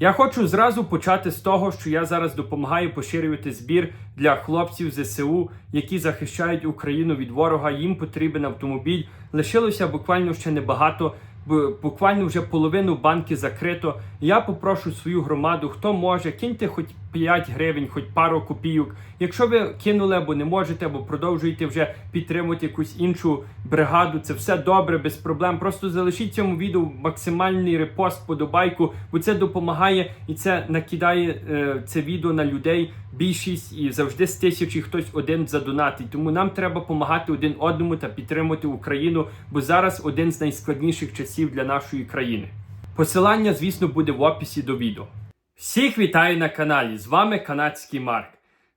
Я хочу зразу почати з того, що я зараз допомагаю поширювати збір для хлопців ЗСУ, які захищають Україну від ворога. Їм потрібен автомобіль. Лишилося буквально ще небагато. Буквально вже половину банки закрито. Я попрошу свою громаду, хто може, киньте хоч 5 гривень, хоч пару копійок. Якщо ви кинули або не можете, або продовжуєте вже підтримувати якусь іншу бригаду, це все добре, без проблем. Просто залишіть цьому відео максимальний репост, подобайку, бо це допомагає і це накидає е, це відео на людей. Більшість і завжди з тисячі хтось один задонатить. Тому нам треба допомагати один одному та підтримувати Україну, бо зараз один з найскладніших часів для нашої країни. Посилання, звісно, буде в описі до відео. Всіх вітаю на каналі. З вами канадський Марк.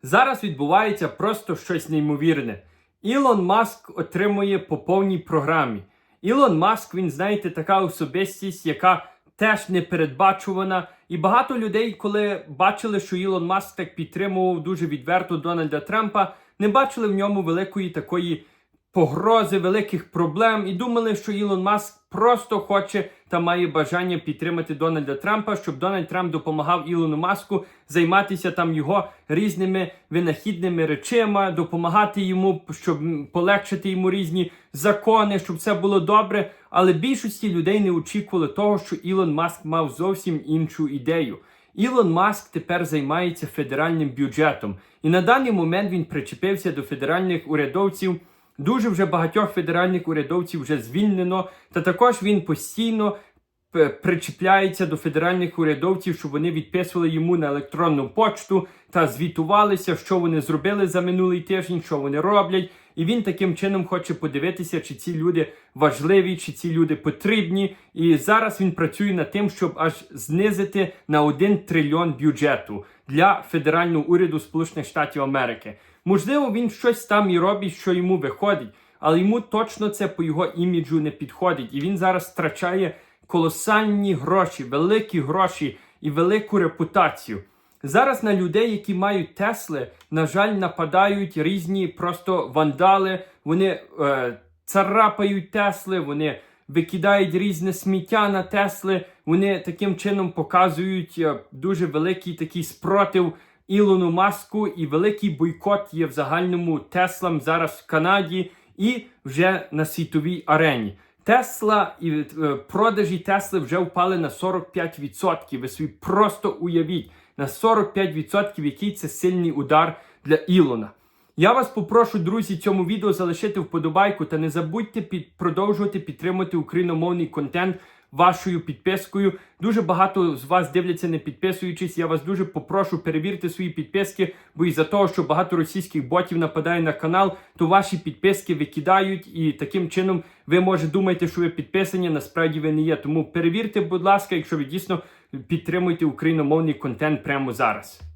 Зараз відбувається просто щось неймовірне. Ілон Маск отримує по повній програмі. Ілон Маск, він, знаєте, така особистість, яка теж непередбачувана. І багато людей, коли бачили, що Ілон Маск так підтримував дуже відверто Дональда Трампа, не бачили в ньому великої такої погрози, великих проблем і думали, що Ілон Маск просто хоче та має бажання підтримати Дональда Трампа, щоб Дональд Трамп допомагав Ілону Маску займатися там його різними винахідними речима, допомагати йому, щоб полегшити йому різні закони, щоб все було добре. Але більшості людей не очікували того, що Ілон Маск мав зовсім іншу ідею. Ілон Маск тепер займається федеральним бюджетом, і на даний момент він причепився до федеральних урядовців. Дуже вже багатьох федеральних урядовців вже звільнено, та також він постійно причіпляється до федеральних урядовців, щоб вони відписували йому на електронну почту та звітувалися, що вони зробили за минулий тиждень, що вони роблять. І він таким чином хоче подивитися, чи ці люди важливі, чи ці люди потрібні. І зараз він працює над тим, щоб аж знизити на 1 трильйон бюджету для федерального уряду Сполучених Штатів Америки. Можливо, він щось там і робить, що йому виходить, але йому точно це по його іміджу не підходить. І він зараз втрачає колосальні гроші, великі гроші і велику репутацію. Зараз на людей, які мають Тесли, на жаль, нападають різні просто вандали. Вони е, царапають Тесли, вони викидають різне сміття на Тесли. Вони таким чином показують е, дуже великий такий спротив Ілону Маску, і великий бойкот є в загальному Теслам зараз в Канаді і вже на світовій арені. Тесла і е, продажі Тесли вже впали на 45%. Ви собі просто уявіть на 45%, який це сильний удар для Ілона. Я вас попрошу, друзі, цьому відео залишити вподобайку та не забудьте під, продовжувати підтримувати україномовний контент вашою підпискою. Дуже багато з вас дивляться не підписуючись. Я вас дуже попрошу перевірте свої підписки, бо із-за того, що багато російських ботів нападає на канал, то ваші підписки викидають, і таким чином ви може думаєте, що ви підписані, насправді ви не є. Тому перевірте, будь ласка, якщо ви дійсно підтримуєте україномовний контент прямо зараз.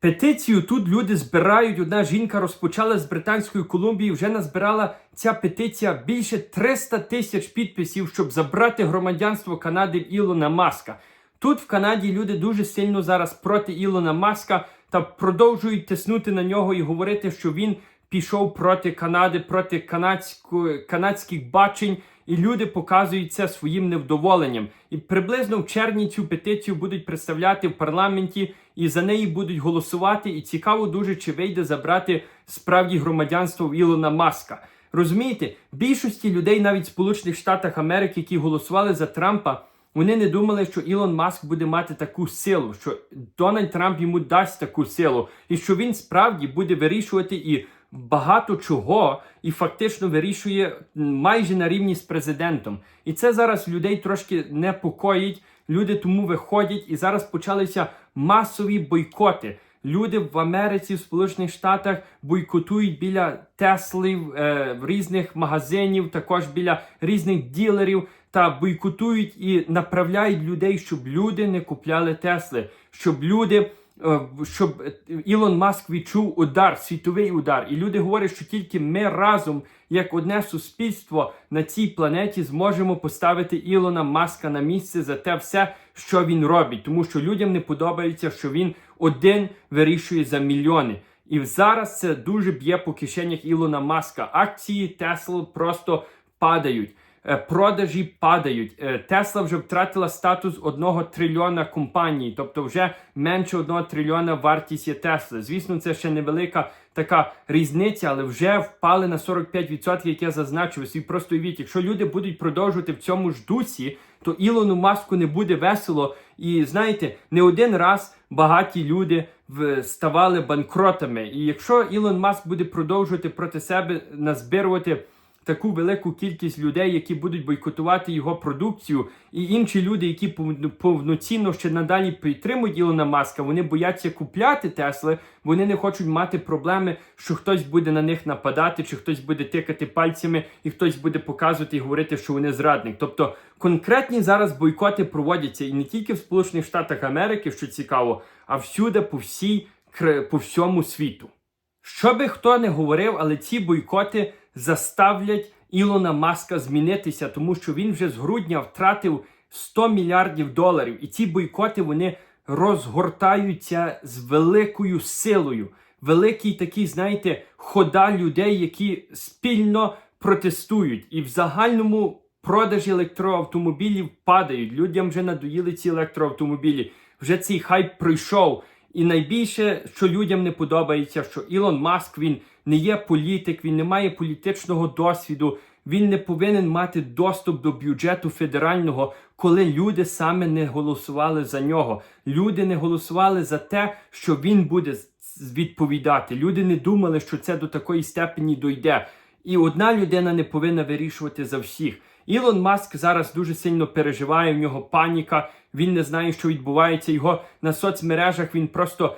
Петицію тут люди збирають. Одна жінка розпочала з Британської Колумбії. Вже назбирала ця петиція більше 300 тисяч підписів, щоб забрати громадянство Канади в Ілона Маска. Тут в Канаді люди дуже сильно зараз проти Ілона Маска та продовжують тиснути на нього і говорити, що він пішов проти Канади, проти канадської канадських бачень. І люди показують це своїм невдоволенням. І приблизно в червні цю петицію будуть представляти в парламенті, і за неї будуть голосувати. І цікаво дуже, чи вийде забрати справді громадянство в Ілона Маска. Розумієте, більшості людей, навіть в Сполучених Штатах Америки, які голосували за Трампа, вони не думали, що Ілон Маск буде мати таку силу, що Дональд Трамп йому дасть таку силу, і що він справді буде вирішувати і багато чого, і фактично вирішує майже на рівні з президентом. І це зараз людей трошки непокоїть. Люди тому виходять, і зараз почалися масові бойкоти. Люди в Америці, в Сполучених Штатах бойкотують біля Теслів, е, різних магазинів, також біля різних ділерів та бойкотують і направляють людей, щоб люди не купляли Тесли, щоб люди. Е, Щоб е, Ілон Маск відчув удар, світовий удар, і люди говорять, що тільки ми разом, як одне суспільство на цій планеті, зможемо поставити Ілона Маска на місце за те все, що він робить, тому що людям не подобається, що він один вирішує за мільйони. І зараз це дуже б'є по кишенях Ілона Маска. Акції Тесла просто падають. Е, Продажі падають. Е, Тесла вже втратила статус одного трильйона компаній, тобто вже менше одного трильйона вартість є Тесли. Звісно, це ще невелика така різниця, але вже впали на 45%, як я зазначив. І просто уявіть, якщо люди будуть продовжувати в цьому ж дусі, то Ілону Маску не буде весело. І знаєте, не один раз багаті люди ставали банкротами. І якщо Ілон Маск буде продовжувати проти себе назбирувати таку велику кількість людей, які будуть бойкотувати його продукцію, і інші люди, які пов- повноцінно ще надалі підтримують Ілона Маска, вони бояться купляти Тесли, вони не хочуть мати проблеми, що хтось буде на них нападати, чи хтось буде тикати пальцями, і хтось буде показувати і говорити, що вони зрадник. Тобто конкретні зараз бойкоти проводяться і не тільки в Сполучених Штатах Америки, що цікаво, а всюди по всій по всьому світу. Що би хто не говорив, але ці бойкоти заставлять Ілона Маска змінитися, тому що він вже з грудня втратив 100 мільярдів доларів. І ці бойкоти вони розгортаються з великою силою. Великий такий, знаєте, хода людей, які спільно протестують. І в загальному продажі електроавтомобілів падають. Людям вже надоїли ці електроавтомобілі. Вже цей хайп пройшов. І найбільше, що людям не подобається, що Ілон Маск він не є політик, він не має політичного досвіду, він не повинен мати доступ до бюджету федерального, коли люди саме не голосували за нього. Люди не голосували за те, що він буде відповідати. Люди не думали, що це до такої степені дойде. І одна людина не повинна вирішувати за всіх. Ілон Маск зараз дуже сильно переживає, в нього паніка, він не знає, що відбувається. Його на соцмережах він просто,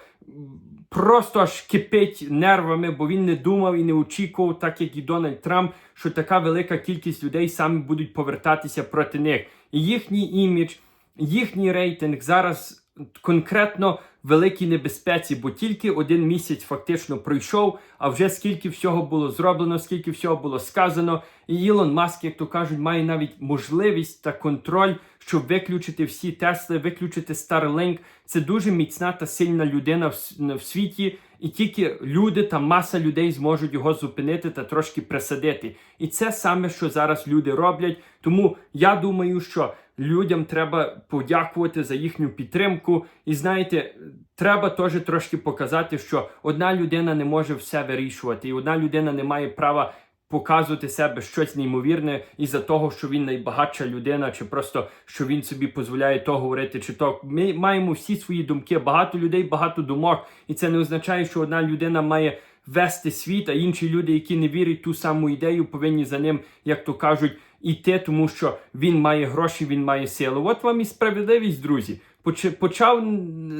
просто аж кипить нервами, бо він не думав і не очікував, так як і Дональд Трамп, що така велика кількість людей саме будуть повертатися проти них. І їхній імідж, їхній рейтинг зараз конкретно великій небезпеці, бо тільки один місяць фактично пройшов, а вже скільки всього було зроблено, скільки всього було сказано. І Ілон Маск, як то кажуть, має навіть можливість та контроль, щоб виключити всі Тесли, виключити Starlink. Це дуже міцна та сильна людина в, світі, і тільки люди та маса людей зможуть його зупинити та трошки присадити. І це саме, що зараз люди роблять. Тому я думаю, що людям треба подякувати за їхню підтримку. І знаєте, треба теж трошки показати, що одна людина не може все вирішувати, і одна людина не має права. Показувати себе щось неймовірне із-за того, що він найбагатша людина, чи просто що він собі дозволяє то говорити, чи то ми маємо всі свої думки. Багато людей, багато думок, і це не означає, що одна людина має вести світ, а інші люди, які не вірять ту саму ідею, повинні за ним, як то кажуть, іти, тому що він має гроші, він має силу. От вам і справедливість, друзі. Поч- Почав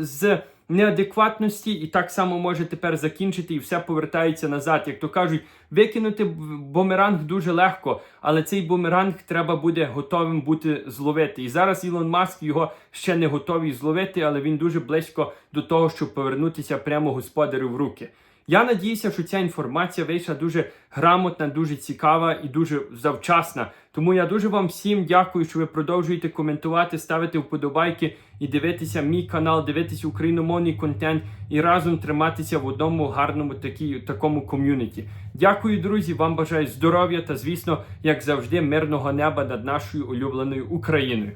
з неадекватності і так само може тепер закінчити, і все повертається назад. Як то кажуть, викинути бумеранг дуже легко, але цей бумеранг треба буде готовим бути зловити. І зараз Ілон Маск його ще не готовий зловити, але він дуже близько до того, щоб повернутися прямо господарю в руки. Я надіюся, що ця інформація вийшла дуже грамотна, дуже цікава і дуже завчасна. Тому я дуже вам всім дякую, що ви продовжуєте коментувати, ставити вподобайки і дивитися мій канал, дивитися україномовний контент і разом триматися в одному гарному такі, такому ком'юніті. Дякую, друзі. Вам бажаю здоров'я та, звісно, як завжди, мирного неба над нашою улюбленою Україною.